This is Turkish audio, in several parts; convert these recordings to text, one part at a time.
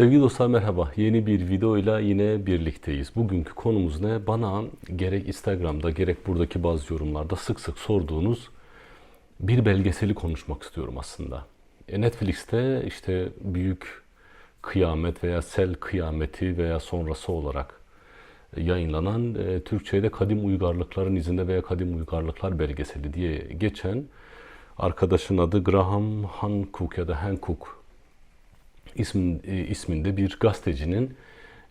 Sevgili dostlar merhaba. Yeni bir videoyla yine birlikteyiz. Bugünkü konumuz ne? Bana gerek Instagram'da gerek buradaki bazı yorumlarda sık sık sorduğunuz bir belgeseli konuşmak istiyorum aslında. E, Netflix'te işte büyük kıyamet veya sel kıyameti veya sonrası olarak yayınlanan e, Türkçe'de Kadim Uygarlıkların izinde veya Kadim Uygarlıklar belgeseli diye geçen arkadaşın adı Graham Hancock ya da Hancock ismin, e, isminde bir gazetecinin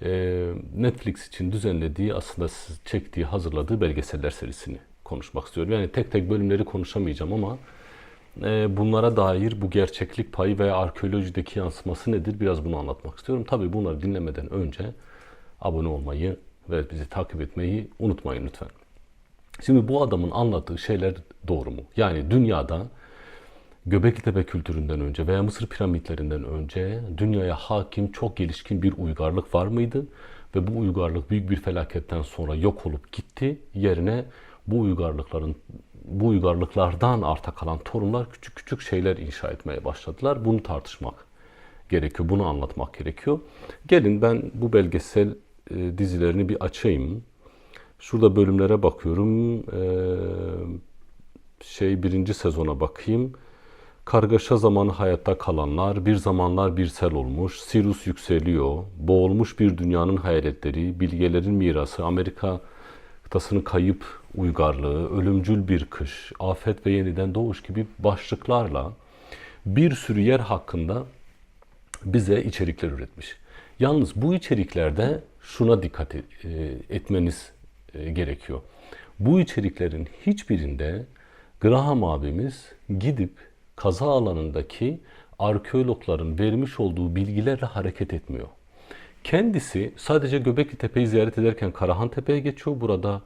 e, Netflix için düzenlediği aslında çektiği hazırladığı belgeseller serisini konuşmak istiyorum. Yani tek tek bölümleri konuşamayacağım ama e, bunlara dair bu gerçeklik payı veya arkeolojideki yansıması nedir biraz bunu anlatmak istiyorum. Tabii bunları dinlemeden önce abone olmayı ve bizi takip etmeyi unutmayın lütfen. Şimdi bu adamın anlattığı şeyler doğru mu? Yani dünyada Göbekli Tepe kültüründen önce veya Mısır piramitlerinden önce dünyaya hakim çok gelişkin bir uygarlık var mıydı? Ve bu uygarlık büyük bir felaketten sonra yok olup gitti. Yerine bu uygarlıkların bu uygarlıklardan arta kalan torunlar küçük küçük şeyler inşa etmeye başladılar. Bunu tartışmak gerekiyor. Bunu anlatmak gerekiyor. Gelin ben bu belgesel e, dizilerini bir açayım. Şurada bölümlere bakıyorum. E, şey birinci sezona bakayım. Kargaşa zamanı hayatta kalanlar, bir zamanlar bir sel olmuş, Sirius yükseliyor, boğulmuş bir dünyanın hayaletleri, bilgelerin mirası, Amerika kıtasının kayıp uygarlığı, ölümcül bir kış, afet ve yeniden doğuş gibi başlıklarla bir sürü yer hakkında bize içerikler üretmiş. Yalnız bu içeriklerde şuna dikkat etmeniz gerekiyor. Bu içeriklerin hiçbirinde Graham abimiz gidip kaza alanındaki arkeologların vermiş olduğu bilgilerle hareket etmiyor. Kendisi sadece Göbekli Tepe'yi ziyaret ederken Karahan Tepe'ye geçiyor. Burada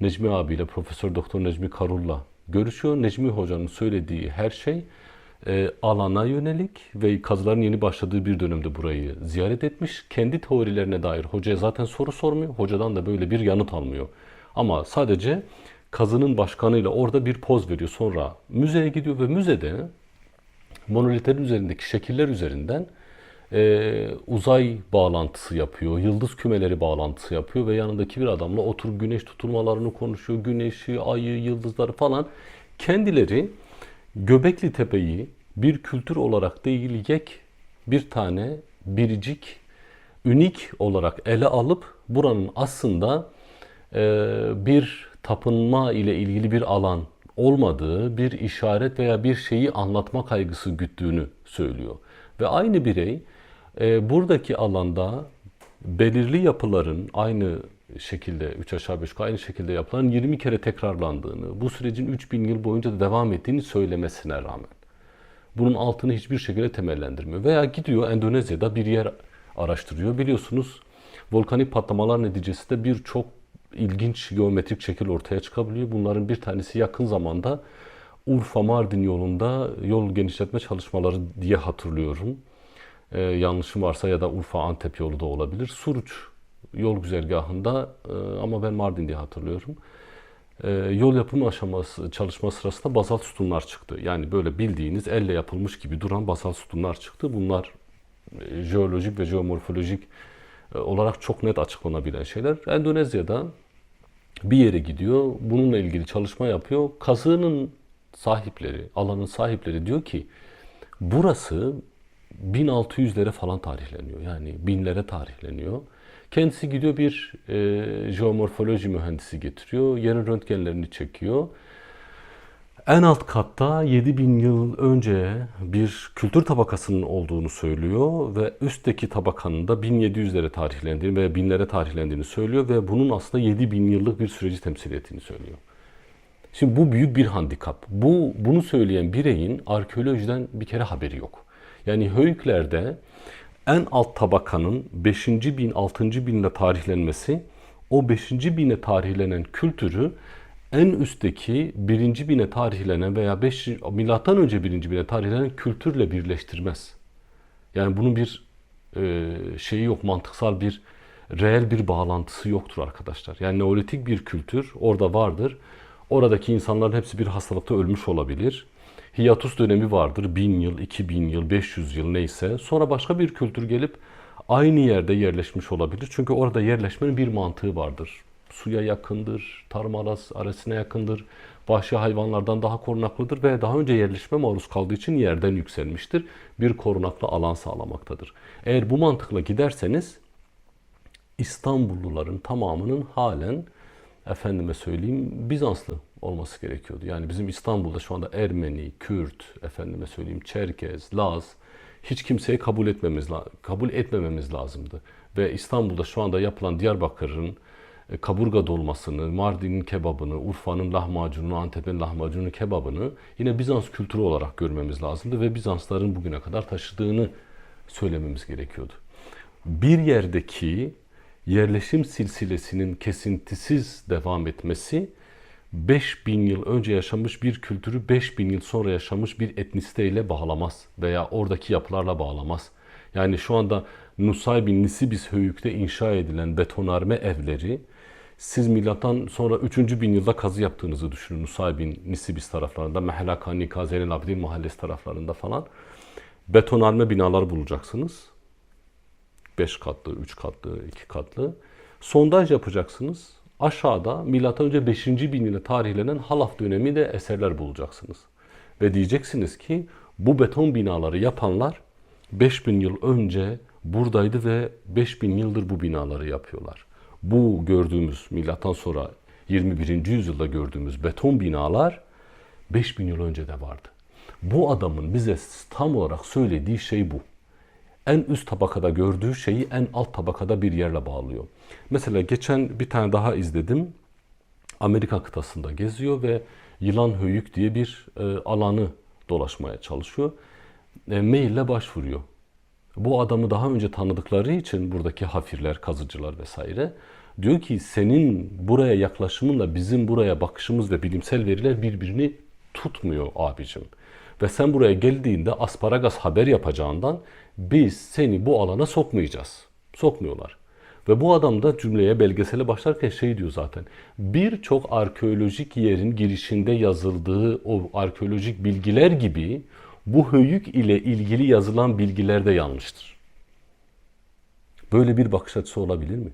Necmi abiyle, Profesör Doktor Necmi Karul'la görüşüyor. Necmi hocanın söylediği her şey e, alana yönelik ve kazıların yeni başladığı bir dönemde burayı ziyaret etmiş. Kendi teorilerine dair hocaya zaten soru sormuyor. Hocadan da böyle bir yanıt almıyor. Ama sadece kazının başkanıyla orada bir poz veriyor. Sonra müzeye gidiyor ve müzede monolitlerin üzerindeki şekiller üzerinden e, uzay bağlantısı yapıyor, yıldız kümeleri bağlantısı yapıyor ve yanındaki bir adamla oturup güneş tutulmalarını konuşuyor. Güneşi, ayı, yıldızları falan. Kendileri Göbekli Tepe'yi bir kültür olarak değil yek bir tane biricik, ünik olarak ele alıp buranın aslında e, bir tapınma ile ilgili bir alan olmadığı, bir işaret veya bir şeyi anlatma kaygısı güttüğünü söylüyor. Ve aynı birey e, buradaki alanda belirli yapıların aynı şekilde 3 aşağı 5 yukarı aynı şekilde yapılan 20 kere tekrarlandığını, bu sürecin 3000 yıl boyunca da devam ettiğini söylemesine rağmen bunun altını hiçbir şekilde temellendirmiyor. Veya gidiyor Endonezya'da bir yer araştırıyor. Biliyorsunuz volkanik patlamalar neticesinde birçok ilginç geometrik şekil ortaya çıkabiliyor. Bunların bir tanesi yakın zamanda Urfa-Mardin yolunda yol genişletme çalışmaları diye hatırlıyorum. Ee, yanlışım varsa ya da Urfa-Antep yolu da olabilir. Suruç yol güzergahında e, ama ben Mardin diye hatırlıyorum. E, yol yapımı aşaması çalışma sırasında bazalt sütunlar çıktı. Yani böyle bildiğiniz elle yapılmış gibi duran bazalt sütunlar çıktı. Bunlar e, jeolojik ve jeomorfolojik e, olarak çok net açıklanabilen şeyler. Endonezya'da bir yere gidiyor, bununla ilgili çalışma yapıyor. Kazığının sahipleri, alanın sahipleri diyor ki burası 1600'lere falan tarihleniyor. Yani binlere tarihleniyor. Kendisi gidiyor bir e, jeomorfoloji mühendisi getiriyor. Yerin röntgenlerini çekiyor. En alt katta 7000 yıl önce bir kültür tabakasının olduğunu söylüyor ve üstteki tabakanın da 1700'lere tarihlendiğini veya binlere tarihlendiğini söylüyor ve bunun aslında 7000 yıllık bir süreci temsil ettiğini söylüyor. Şimdi bu büyük bir handikap. Bu bunu söyleyen bireyin arkeolojiden bir kere haberi yok. Yani Höyükler'de en alt tabakanın 5. bin, 6. binle tarihlenmesi o 5. bine tarihlenen kültürü en üstteki birinci bine tarihlenen veya 5 milattan önce birinci bine tarihlenen kültürle birleştirmez. Yani bunun bir e, şeyi yok, mantıksal bir reel bir bağlantısı yoktur arkadaşlar. Yani neolitik bir kültür orada vardır. Oradaki insanların hepsi bir hastalıkta ölmüş olabilir. Hiyatus dönemi vardır. Bin yıl, iki bin yıl, 500 yıl neyse. Sonra başka bir kültür gelip aynı yerde yerleşmiş olabilir. Çünkü orada yerleşmenin bir mantığı vardır. Suya yakındır, tarım arasına yakındır, vahşi hayvanlardan daha korunaklıdır ve daha önce yerleşme maruz kaldığı için yerden yükselmiştir. Bir korunaklı alan sağlamaktadır. Eğer bu mantıkla giderseniz İstanbulluların tamamının halen efendime söyleyeyim Bizanslı olması gerekiyordu. Yani bizim İstanbul'da şu anda Ermeni, Kürt, efendime söyleyeyim Çerkez, Laz hiç kimseyi kabul etmemiz kabul etmememiz lazımdı. Ve İstanbul'da şu anda yapılan Diyarbakır'ın kaburga dolmasını, Mardin'in kebabını, Urfa'nın lahmacununu, Antep'in lahmacunun kebabını yine Bizans kültürü olarak görmemiz lazımdı ve Bizansların bugüne kadar taşıdığını söylememiz gerekiyordu. Bir yerdeki yerleşim silsilesinin kesintisiz devam etmesi 5000 yıl önce yaşamış bir kültürü 5000 yıl sonra yaşamış bir etnisiteyle bağlamaz veya oradaki yapılarla bağlamaz. Yani şu anda Nusaybin Nisibis Höyük'te inşa edilen betonarme evleri siz milattan sonra 3. bin yılda kazı yaptığınızı düşünün Nusaybin Nisibis taraflarında, Mehlaka, Nika, Zeynel Abidin mahallesi taraflarında falan betonarme binalar bulacaksınız. 5 katlı, 3 katlı, 2 katlı. Sondaj yapacaksınız. Aşağıda milattan önce 5. bin yılı tarihlenen Halaf dönemi de eserler bulacaksınız. Ve diyeceksiniz ki bu beton binaları yapanlar 5000 yıl önce buradaydı ve 5000 yıldır bu binaları yapıyorlar. Bu gördüğümüz milattan sonra 21. yüzyılda gördüğümüz beton binalar 5000 yıl önce de vardı. Bu adamın bize tam olarak söylediği şey bu en üst tabakada gördüğü şeyi en alt tabakada bir yerle bağlıyor. Mesela geçen bir tane daha izledim. Amerika kıtasında geziyor ve Yılan Höyük diye bir e, alanı dolaşmaya çalışıyor. E, maille başvuruyor. Bu adamı daha önce tanıdıkları için buradaki hafirler, kazıcılar vesaire diyor ki senin buraya yaklaşımınla bizim buraya bakışımız ve bilimsel veriler birbirini tutmuyor abicim. Ve sen buraya geldiğinde asparagas haber yapacağından biz seni bu alana sokmayacağız. Sokmuyorlar. Ve bu adam da cümleye belgesele başlarken şey diyor zaten. Birçok arkeolojik yerin girişinde yazıldığı o arkeolojik bilgiler gibi bu höyük ile ilgili yazılan bilgiler de yanlıştır. Böyle bir bakış açısı olabilir mi?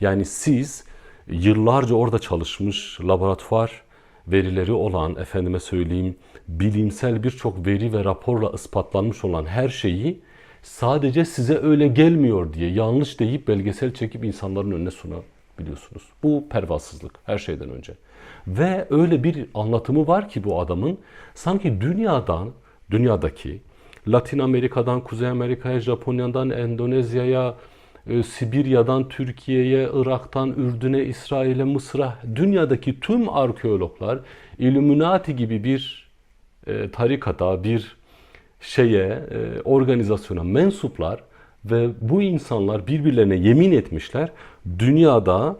Yani siz yıllarca orada çalışmış laboratuvar verileri olan efendime söyleyeyim bilimsel birçok veri ve raporla ispatlanmış olan her şeyi sadece size öyle gelmiyor diye yanlış deyip belgesel çekip insanların önüne sunabiliyorsunuz. Bu pervasızlık her şeyden önce. Ve öyle bir anlatımı var ki bu adamın sanki dünyadan, dünyadaki Latin Amerika'dan Kuzey Amerika'ya, Japonya'dan Endonezya'ya, e, Sibirya'dan Türkiye'ye, Irak'tan Ürdün'e, İsrail'e, Mısır'a, dünyadaki tüm arkeologlar Illuminati gibi bir e, tarikata, bir şeye, e, organizasyona mensuplar ve bu insanlar birbirlerine yemin etmişler. Dünyada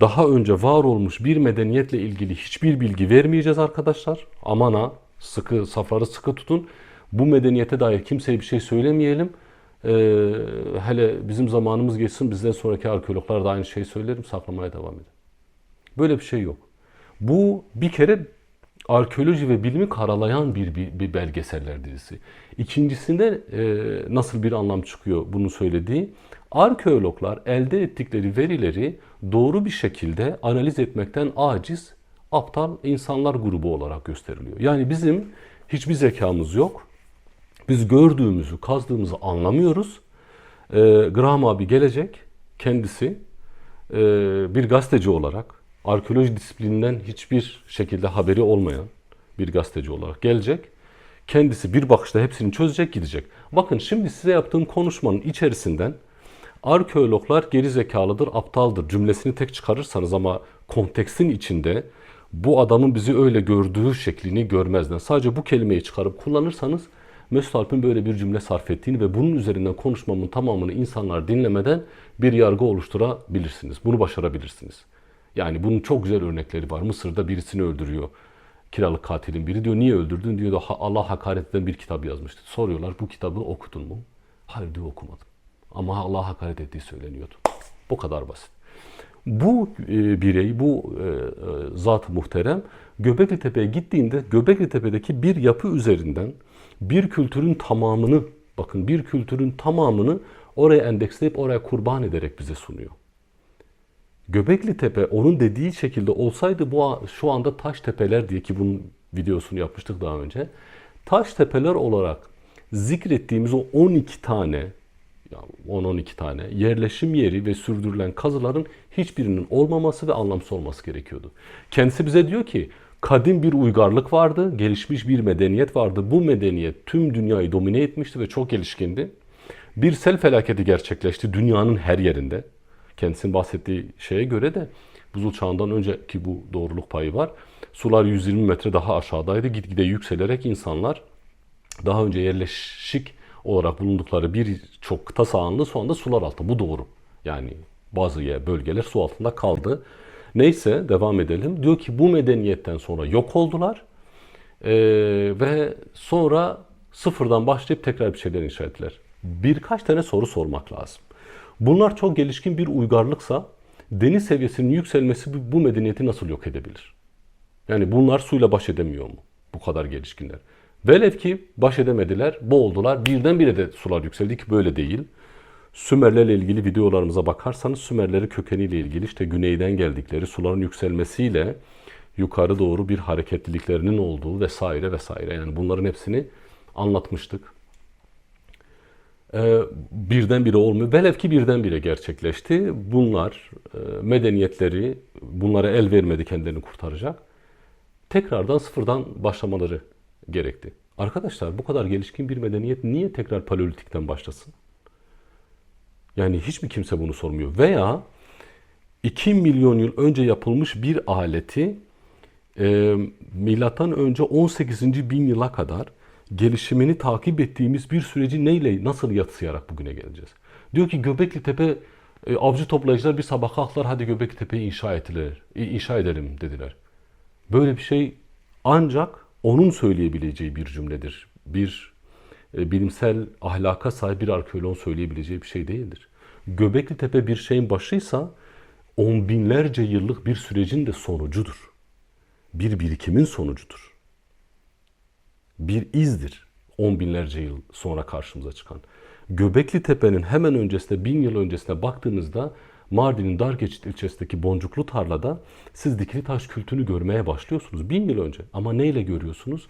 daha önce var olmuş bir medeniyetle ilgili hiçbir bilgi vermeyeceğiz arkadaşlar. Aman ha, sıkı safları sıkı tutun. Bu medeniyete dair kimseye bir şey söylemeyelim. Ee, hele bizim zamanımız geçsin bizden sonraki arkeologlar da aynı şeyi söylerim saklamaya devam edin. Böyle bir şey yok. Bu bir kere arkeoloji ve bilimi karalayan bir, bir, bir belgeseller dizisi. İkincisinde e, nasıl bir anlam çıkıyor bunu söylediği. Arkeologlar elde ettikleri verileri doğru bir şekilde analiz etmekten aciz, aptal insanlar grubu olarak gösteriliyor. Yani bizim hiçbir zekamız yok. Biz gördüğümüzü, kazdığımızı anlamıyoruz. E, Graham abi gelecek, kendisi e, bir gazeteci olarak, arkeoloji disiplininden hiçbir şekilde haberi olmayan bir gazeteci olarak gelecek. Kendisi bir bakışta hepsini çözecek, gidecek. Bakın şimdi size yaptığım konuşmanın içerisinden arkeologlar geri zekalıdır, aptaldır cümlesini tek çıkarırsanız ama kontekstin içinde bu adamın bizi öyle gördüğü şeklini görmezden sadece bu kelimeyi çıkarıp kullanırsanız Mesut Alp'in böyle bir cümle sarf ettiğini ve bunun üzerinden konuşmamın tamamını insanlar dinlemeden bir yargı oluşturabilirsiniz. Bunu başarabilirsiniz. Yani bunun çok güzel örnekleri var. Mısır'da birisini öldürüyor. Kiralık katilin biri diyor niye öldürdün diyor da Allah hakaret eden bir kitap yazmıştı. Soruyorlar bu kitabı okudun mu? Hayır diyor okumadım. Ama Allah hakaret ettiği söyleniyordu. Bu kadar basit. Bu e, birey, bu e, e, zat muhterem Göbekli Tepe'ye gittiğinde Göbekli Tepe'deki bir yapı üzerinden bir kültürün tamamını, bakın bir kültürün tamamını oraya endeksleyip oraya kurban ederek bize sunuyor. Göbekli Tepe onun dediği şekilde olsaydı bu şu anda taş tepeler diye ki bunun videosunu yapmıştık daha önce. Taş tepeler olarak zikrettiğimiz o 12 tane ya 10-12 tane yerleşim yeri ve sürdürülen kazıların hiçbirinin olmaması ve anlamsız olması gerekiyordu. Kendisi bize diyor ki kadim bir uygarlık vardı, gelişmiş bir medeniyet vardı. Bu medeniyet tüm dünyayı domine etmişti ve çok gelişkindi. Bir sel felaketi gerçekleşti dünyanın her yerinde. Kendisinin bahsettiği şeye göre de buzul çağından önceki bu doğruluk payı var. Sular 120 metre daha aşağıdaydı. Gitgide yükselerek insanlar daha önce yerleşik olarak bulundukları birçok kıta sahanlığı şu anda sular altında. Bu doğru. Yani bazı bölgeler su altında kaldı. Neyse devam edelim. Diyor ki bu medeniyetten sonra yok oldular. Ee, ve sonra sıfırdan başlayıp tekrar bir şeyler inşa ettiler. Birkaç tane soru sormak lazım. Bunlar çok gelişkin bir uygarlıksa deniz seviyesinin yükselmesi bu medeniyeti nasıl yok edebilir? Yani bunlar suyla baş edemiyor mu? Bu kadar gelişkinler. Velev ki baş edemediler, boğuldular. Birdenbire de sular yükseldi ki böyle değil. Sümerlerle ilgili videolarımıza bakarsanız Sümerleri kökeniyle ilgili işte güneyden geldikleri suların yükselmesiyle yukarı doğru bir hareketliliklerinin olduğu vesaire vesaire. Yani bunların hepsini anlatmıştık. Ee, birdenbire olmuyor. Velev ki birdenbire gerçekleşti. Bunlar e, medeniyetleri bunlara el vermedi kendilerini kurtaracak. Tekrardan sıfırdan başlamaları gerekti. Arkadaşlar bu kadar gelişkin bir medeniyet niye tekrar paleolitikten başlasın? Yani hiç mi kimse bunu sormuyor? Veya 2 milyon yıl önce yapılmış bir aleti e, milattan önce 18. bin yıla kadar gelişimini takip ettiğimiz bir süreci neyle nasıl yatsıyarak bugüne geleceğiz? Diyor ki Göbekli Tepe e, avcı toplayıcılar bir sabah kalktılar hadi Göbekli Tepe'yi inşa ettiler, inşa edelim dediler. Böyle bir şey ancak onun söyleyebileceği bir cümledir. Bir e, bilimsel ahlaka sahip bir arkeoloğun söyleyebileceği bir şey değildir. Göbekli Tepe bir şeyin başıysa on binlerce yıllık bir sürecin de sonucudur. Bir birikimin sonucudur. Bir izdir on binlerce yıl sonra karşımıza çıkan. Göbekli Tepe'nin hemen öncesine, bin yıl öncesine baktığınızda Mardin'in Dargeçit ilçesindeki boncuklu tarlada siz dikili taş kültünü görmeye başlıyorsunuz. Bin yıl önce. Ama neyle görüyorsunuz?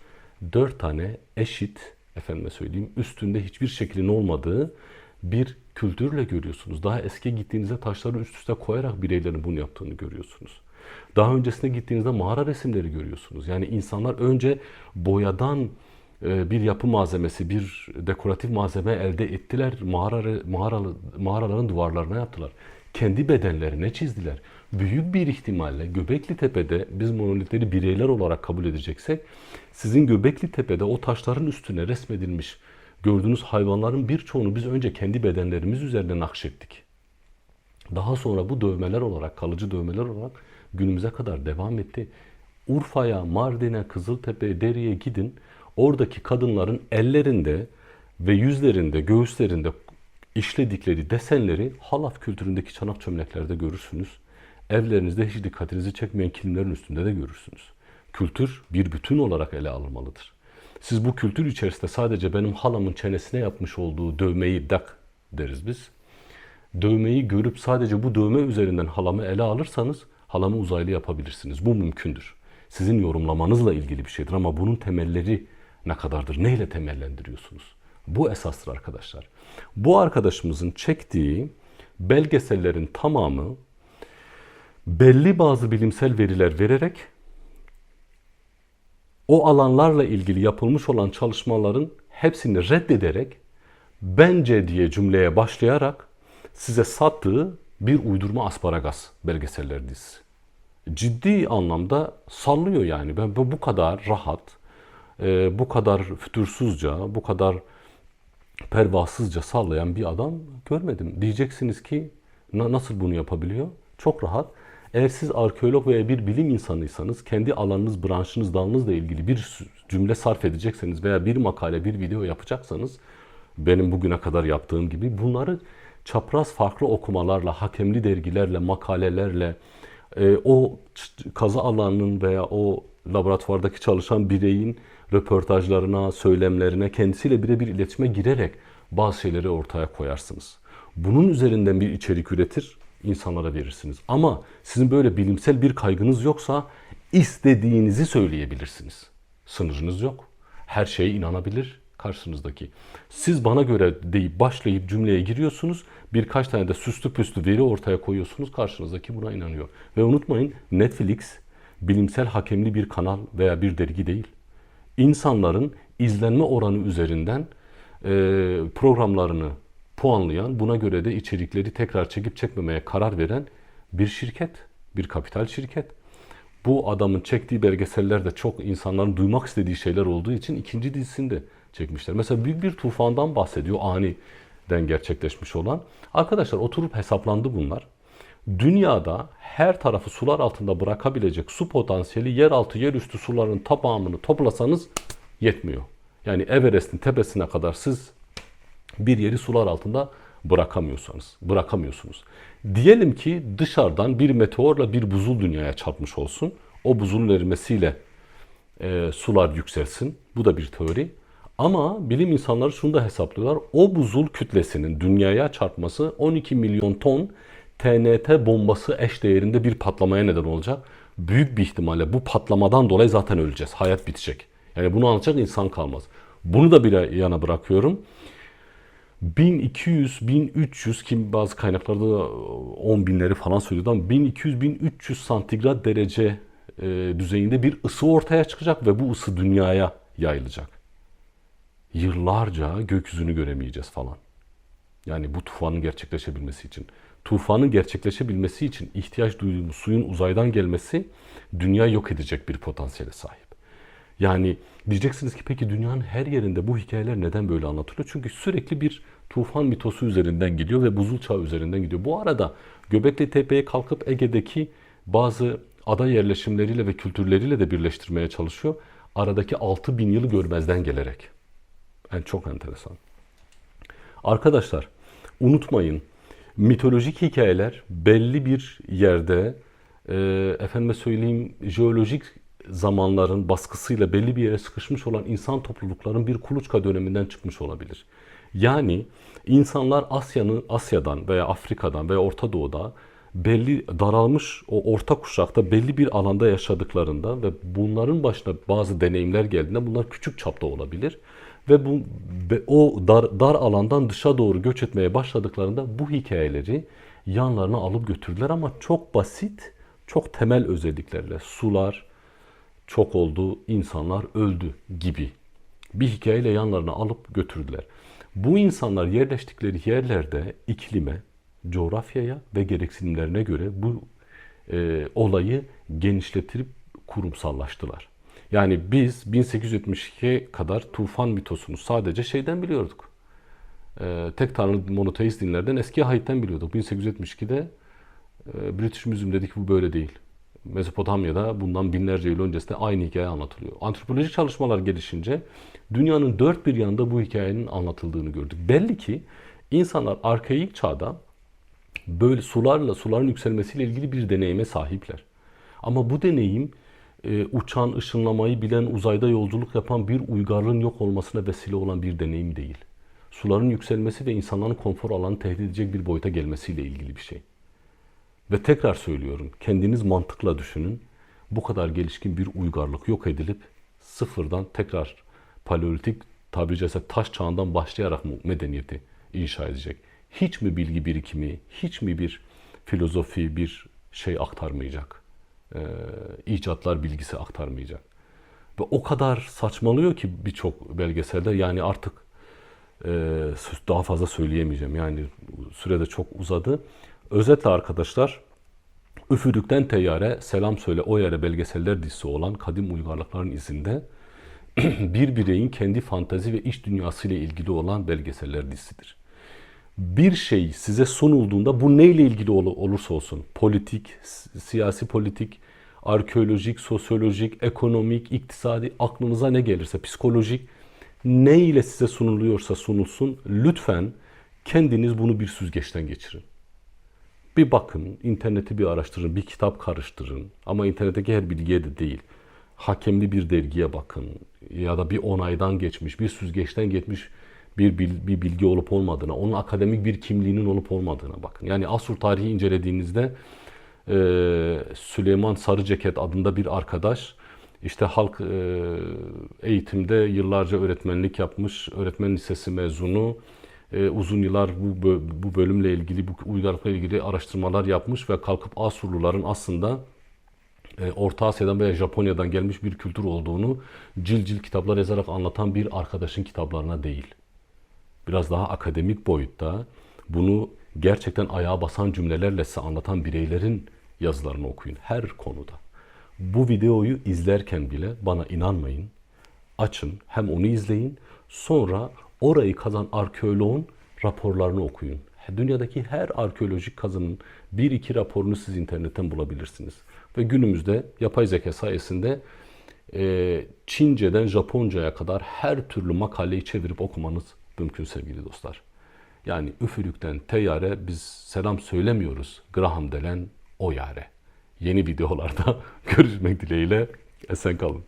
Dört tane eşit, efendime söyleyeyim, üstünde hiçbir şeklin olmadığı bir kültürle görüyorsunuz. Daha eski gittiğinizde taşları üst üste koyarak bireylerin bunu yaptığını görüyorsunuz. Daha öncesine gittiğinizde mağara resimleri görüyorsunuz. Yani insanlar önce boyadan e, bir yapı malzemesi, bir dekoratif malzeme elde ettiler. Mağara, mağara, mağaraların duvarlarına yaptılar. Kendi bedenlerine çizdiler. Büyük bir ihtimalle Göbekli Tepe'de biz monolitleri bireyler olarak kabul edeceksek sizin Göbekli Tepe'de o taşların üstüne resmedilmiş gördüğünüz hayvanların birçoğunu biz önce kendi bedenlerimiz üzerine nakşettik. Daha sonra bu dövmeler olarak, kalıcı dövmeler olarak günümüze kadar devam etti. Urfa'ya, Mardin'e, Kızıltepe'ye, Deri'ye gidin. Oradaki kadınların ellerinde ve yüzlerinde, göğüslerinde işledikleri desenleri halaf kültüründeki çanak çömleklerde görürsünüz. Evlerinizde hiç dikkatinizi çekmeyen kilimlerin üstünde de görürsünüz. Kültür bir bütün olarak ele alınmalıdır. Siz bu kültür içerisinde sadece benim halamın çenesine yapmış olduğu dövmeyi dak deriz biz. Dövmeyi görüp sadece bu dövme üzerinden halamı ele alırsanız halamı uzaylı yapabilirsiniz. Bu mümkündür. Sizin yorumlamanızla ilgili bir şeydir ama bunun temelleri ne kadardır? Neyle temellendiriyorsunuz? Bu esastır arkadaşlar. Bu arkadaşımızın çektiği belgesellerin tamamı belli bazı bilimsel veriler vererek o alanlarla ilgili yapılmış olan çalışmaların hepsini reddederek bence diye cümleye başlayarak size sattığı bir uydurma asparagas belgeseller dizisi. Ciddi anlamda sallıyor yani. Ben bu kadar rahat, e, bu kadar fütursuzca, bu kadar pervasızca sallayan bir adam görmedim. Diyeceksiniz ki "Na- nasıl bunu yapabiliyor? Çok rahat. Eğer siz arkeolog veya bir bilim insanıysanız kendi alanınız, branşınız, dalınızla ilgili bir cümle sarf edecekseniz veya bir makale, bir video yapacaksanız benim bugüne kadar yaptığım gibi bunları çapraz farklı okumalarla, hakemli dergilerle, makalelerle, e, o kazı alanının veya o laboratuvardaki çalışan bireyin röportajlarına, söylemlerine kendisiyle birebir iletişime girerek bazı şeyleri ortaya koyarsınız. Bunun üzerinden bir içerik üretir, insanlara verirsiniz. Ama sizin böyle bilimsel bir kaygınız yoksa istediğinizi söyleyebilirsiniz. Sınırınız yok. Her şeye inanabilir karşınızdaki. Siz bana göre deyip başlayıp cümleye giriyorsunuz. Birkaç tane de süslü püslü veri ortaya koyuyorsunuz. Karşınızdaki buna inanıyor. Ve unutmayın Netflix bilimsel hakemli bir kanal veya bir dergi değil. İnsanların izlenme oranı üzerinden e, programlarını puanlayan, buna göre de içerikleri tekrar çekip çekmemeye karar veren bir şirket, bir kapital şirket. Bu adamın çektiği belgeseller de çok insanların duymak istediği şeyler olduğu için ikinci dizisinde çekmişler. Mesela büyük bir tufandan bahsediyor aniden gerçekleşmiş olan. Arkadaşlar oturup hesaplandı bunlar. Dünyada her tarafı sular altında bırakabilecek su potansiyeli yeraltı yerüstü suların tamamını toplasanız yetmiyor. Yani Everest'in tepesine kadar siz bir yeri sular altında bırakamıyorsanız, bırakamıyorsunuz. Diyelim ki dışarıdan bir meteorla bir buzul dünyaya çarpmış olsun. O buzulun erimesiyle e, sular yükselsin. Bu da bir teori. Ama bilim insanları şunu da hesaplıyorlar. O buzul kütlesinin dünyaya çarpması 12 milyon ton TNT bombası eş değerinde bir patlamaya neden olacak. Büyük bir ihtimalle bu patlamadan dolayı zaten öleceğiz. Hayat bitecek. Yani bunu anlatacak insan kalmaz. Bunu da bir yana bırakıyorum. 1200, 1300 kim bazı kaynaklarda 10 binleri falan söylüyordu ama 1200-1300 santigrat derece e, düzeyinde bir ısı ortaya çıkacak ve bu ısı dünyaya yayılacak. Yıllarca gökyüzünü göremeyeceğiz falan. Yani bu tufanın gerçekleşebilmesi için. Tufanın gerçekleşebilmesi için ihtiyaç duyduğumuz suyun uzaydan gelmesi dünya yok edecek bir potansiyele sahip. Yani diyeceksiniz ki peki dünyanın her yerinde bu hikayeler neden böyle anlatılıyor? Çünkü sürekli bir tufan mitosu üzerinden gidiyor ve buzul çağı üzerinden gidiyor. Bu arada Göbekli Tepe'ye kalkıp Ege'deki bazı ada yerleşimleriyle ve kültürleriyle de birleştirmeye çalışıyor. Aradaki 6000 yılı görmezden gelerek. Yani çok enteresan. Arkadaşlar unutmayın mitolojik hikayeler belli bir yerde e, efendime söyleyeyim jeolojik zamanların baskısıyla belli bir yere sıkışmış olan insan toplulukların bir kuluçka döneminden çıkmış olabilir. Yani insanlar Asya'nın Asya'dan veya Afrika'dan veya Orta Doğu'da belli daralmış o orta kuşakta belli bir alanda yaşadıklarında ve bunların başına bazı deneyimler geldiğinde bunlar küçük çapta olabilir ve bu o dar, dar alandan dışa doğru göç etmeye başladıklarında bu hikayeleri yanlarına alıp götürdüler ama çok basit, çok temel özelliklerle sular çok oldu, insanlar öldü gibi bir hikayeyle yanlarına alıp götürdüler. Bu insanlar yerleştikleri yerlerde iklime, coğrafyaya ve gereksinimlerine göre bu e, olayı genişletirip kurumsallaştılar. Yani biz 1872'ye kadar tufan mitosunu sadece şeyden biliyorduk. Ee, tek tanrı monoteist dinlerden eski Hait'ten biliyorduk. 1872'de e, British Museum dedik bu böyle değil. Mezopotamya'da bundan binlerce yıl öncesinde aynı hikaye anlatılıyor. Antropolojik çalışmalar gelişince dünyanın dört bir yanında bu hikayenin anlatıldığını gördük. Belli ki insanlar arkaik çağda böyle sularla, suların yükselmesiyle ilgili bir deneyime sahipler. Ama bu deneyim e, uçan, ışınlamayı bilen, uzayda yolculuk yapan bir uygarlığın yok olmasına vesile olan bir deneyim değil. Suların yükselmesi ve insanların konfor alanı tehdit edecek bir boyuta gelmesiyle ilgili bir şey. Ve tekrar söylüyorum, kendiniz mantıkla düşünün. Bu kadar gelişkin bir uygarlık yok edilip sıfırdan tekrar paleolitik tabiri caizse taş çağından başlayarak mı medeniyeti inşa edecek? Hiç mi bilgi birikimi, hiç mi bir filozofi, bir şey aktarmayacak? E, icatlar bilgisi aktarmayacak. Ve o kadar saçmalıyor ki birçok belgeselde yani artık e, daha fazla söyleyemeyeceğim. Yani sürede çok uzadı. Özetle arkadaşlar Üfürükten Teyyare, Selam Söyle O Yere belgeseller dizisi olan kadim uygarlıkların izinde bir bireyin kendi fantazi ve iç dünyası ile ilgili olan belgeseller dizisidir bir şey size sunulduğunda bu neyle ilgili olursa olsun politik, siyasi politik, arkeolojik, sosyolojik, ekonomik, iktisadi aklınıza ne gelirse psikolojik ne ile size sunuluyorsa sunulsun lütfen kendiniz bunu bir süzgeçten geçirin. Bir bakın, interneti bir araştırın, bir kitap karıştırın ama internetteki her bilgiye de değil. Hakemli bir dergiye bakın ya da bir onaydan geçmiş, bir süzgeçten geçmiş bir, bir bilgi olup olmadığına, onun akademik bir kimliğinin olup olmadığına bakın. Yani Asur tarihi incelediğinizde e, Süleyman Sarı Ceket adında bir arkadaş işte halk e, eğitimde yıllarca öğretmenlik yapmış, öğretmen lisesi mezunu, e, uzun yıllar bu bu bölümle ilgili, bu uygarlıkla ilgili araştırmalar yapmış ve kalkıp Asurluların aslında Orta Asya'dan veya Japonya'dan gelmiş bir kültür olduğunu cil cil kitaplar yazarak anlatan bir arkadaşın kitaplarına değil. Biraz daha akademik boyutta bunu gerçekten ayağa basan cümlelerle size anlatan bireylerin yazılarını okuyun her konuda. Bu videoyu izlerken bile bana inanmayın. Açın hem onu izleyin sonra orayı kazan arkeoloğun raporlarını okuyun. Dünyadaki her arkeolojik kazının bir iki raporunu siz internetten bulabilirsiniz. Ve günümüzde yapay zeka sayesinde e, Çince'den Japonca'ya kadar her türlü makaleyi çevirip okumanız mümkün sevgili dostlar. Yani üfürükten teyare biz selam söylemiyoruz. Graham Delen o yare. Yeni videolarda görüşmek dileğiyle esen kalın.